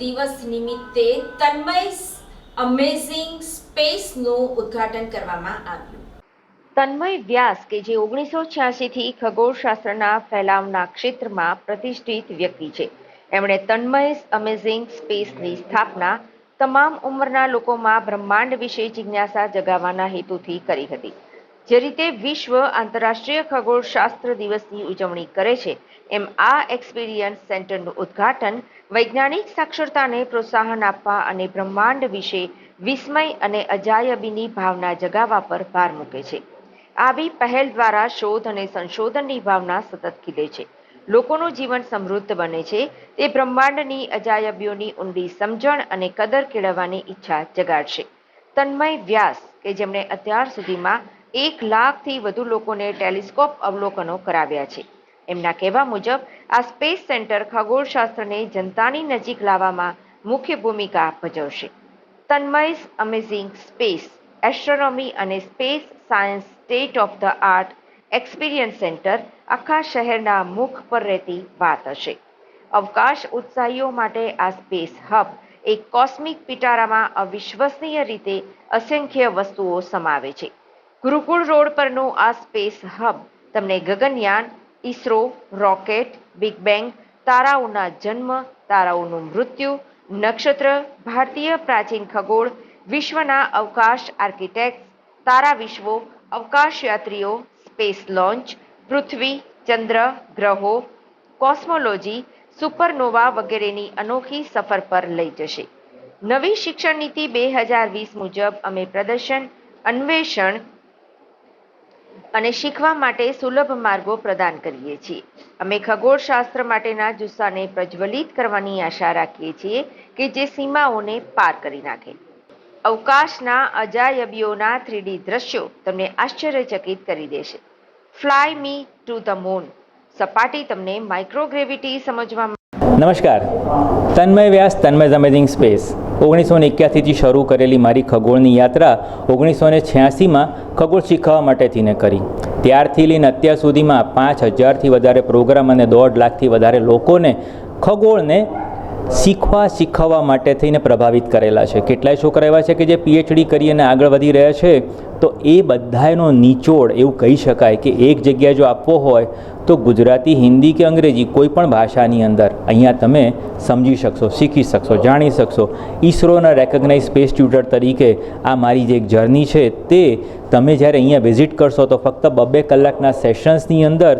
દિવસ નિમિત્તે તન્મય અમેઝિંગ સ્પેસનું ઉદ્ઘાટન કરવામાં આવ્યું. તન્મય વ્યાસ કે જે ઓગણીસો છ્યાસીથી ખગોળશાસ્ત્રના ફેલાવના ક્ષેત્રમાં પ્રતિષ્ઠિત વ્યક્તિ છે. એમણે તન્મય અમેઝિંગ સ્પેસની સ્થાપના તમામ ઉંમરના લોકોમાં બ્રહ્માંડ વિશે જિજ્ઞાસા જગાવવાના હેતુથી કરી હતી. જે રીતે વિશ્વ આંતરરાષ્ટ્રીય ખગોળશાસ્ત્ર દિવસની ઉજવણી કરે છે, એમ આ એક્સપિરિયન્સ સેન્ટરનું ઉદ્ઘાટન વૈજ્ઞાનિક સાક્ષરતાને પ્રોત્સાહન આપવા અને બ્રહ્માંડ વિશે વિસ્મય અને અજાયબીની ભાવના જગાવવા પર ભાર મૂકે છે. આવી પહેલ દ્વારા શોધ અને સંશોધનની ભાવના સતત ખીલે છે. લોકોનું જીવન સમૃદ્ધ બને છે. તે બ્રહ્માંડની અજાયબીઓની ઊંડી સમજણ અને કદર કેળવવાની ઈચ્છા જગાડશે. તન્મય વ્યાસ, કે જેમણે અત્યાર સુધીમાં એક લાખથી વધુ લોકોને ટેલિસ્કોપ અવલોકનો કરાવ્યા છે. એમના કહેવા મુજબ, આ સ્પેસ સેન્ટર ખગોળશાસ્ત્રને જનતાની નજીક લાવવામાં મુખ્ય ભૂમિકા ભજવશે. તન્મયસ અમેઝિંગ સ્પેસ, એસ્ટ્રોનોમી અને space science state of the art experience centre આખા શહેરના મુખ પર રહેતી વાત હશે. અવકાશ ઉત્સાહીઓ માટે આ સ્પેસ હબ એક કોસ્મિક પિટારામાં અવિશ્વસનીય રીતે અસંખ્ય વસ્તુઓ સમાવે છે. ગુરુકુળ રોડ પરનું આ સ્પેસ હબ તમને Gaganyaan ISRO rocket, big bang, તારાઓના જન્મ, તારાઓનું મૃત્યુ, નક્ષત્ર, ભારતીય પ્રાચીન ખગોળ, વિશ્વના અવકાશ આર્કિટેક્ટ તારા વિશ્વો અવકાશયાત્રીઓ સ્પેસ લોન્ચ, પૃથ્વી, ચંદ્ર, ગ્રહો, કોસ્મોલોજી, સુપરનોવા વગેરેની અનોખી સફર પર લઈ જશે. નવી શિક્ષણ નીતિ બે હજાર વીસ મુજબ અમે પ્રદર્શન, અન્વેષણ અને શીખવા માટે સુલભ માર્ગો પ્રદાન કરીએ છીએ. અમે ખગોળશાસ્ત્ર માટેના જુસ્સાને પ્રજ્વલિત કરવાની આશા રાખીએ છીએ કે જે સીમાઓને પાર કરી નાખે. અવકાશના અજાયબીઓના થ્રીડી દ્રશ્યો તમને આશ્ચર્યચકિત કરી દેશે. Fly me to the moon સપાટી તમને માઇક્રોગ્રેવિટી સમજવામાં નમસ્કાર. તન્મય વ્યાસ તન્મય અમેઝિંગ સ્પેસ ઓગણીસો ને એક્યાસીથી શરૂ કરેલી મારી ખગોળની યાત્રા ઓગણીસો ને છ્યાસીમાં ખગોળ શીખવા માટે થઈને કરી. ત્યારથી લઈને અત્યાર સુધીમાં પાંચ હજારથી વધારે પ્રોગ્રામ અને દોઢ લાખથી વધારે લોકોને ખગોળને શીખવા શીખવવા માટે થઈને પ્રભાવિત કરેલા છે. કેટલાય છોકરા એવા છે કે જે પીએચડી કરી અને આગળ વધી રહ્યા છે. તો એ બધાયનો નિચોડ એવું કહી શકાય કે એક જગ્યાએ જો આપવો હોય તો ગુજરાતી, હિન્દી કે અંગ્રેજી કોઈ પણ ભાષાની અંદર અહીંયા તમે સમજી શકશો, શીખી શકશો, જાણી શકશો. ઈસરોના રેકગ્નાઇઝ સ્પેસ ટ્યુટર તરીકે આ મારી જે એક જર્ની છે તે તમે જ્યારે અહીંયા વિઝિટ કરશો તો ફક્ત બબે કલાકના સેશન્સની અંદર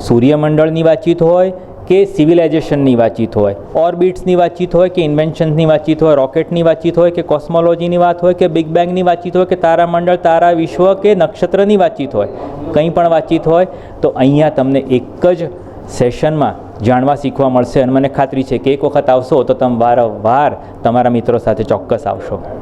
સૂર્યમંડળની વાતચીત હોય કે સિવિલાઇઝેશનની વાતચીત હોય ઓર્બિટ્સની વાતચીત હોય, કે ઇન્વેન્શન્સની વાતચીત હોય રોકેટની વાતચીત હોય, કે કોસ્મોલોજીની વાત હોય, કે બિગ બેંગની વાતચીત હોય, કે તારામંડળ, તારા વિશ્વ કે નક્ષત્રની વાતચીત હોય, કંઈ પણ વાતચીત હોય, તો અહીંયા તમને એક જ સેશનમાં જાણવા શીખવા મળશે. અને મને ખાતરી છે કે એક વખત આવશો તો તમે વારંવાર તમારા મિત્રો સાથે ચોક્કસ આવશો.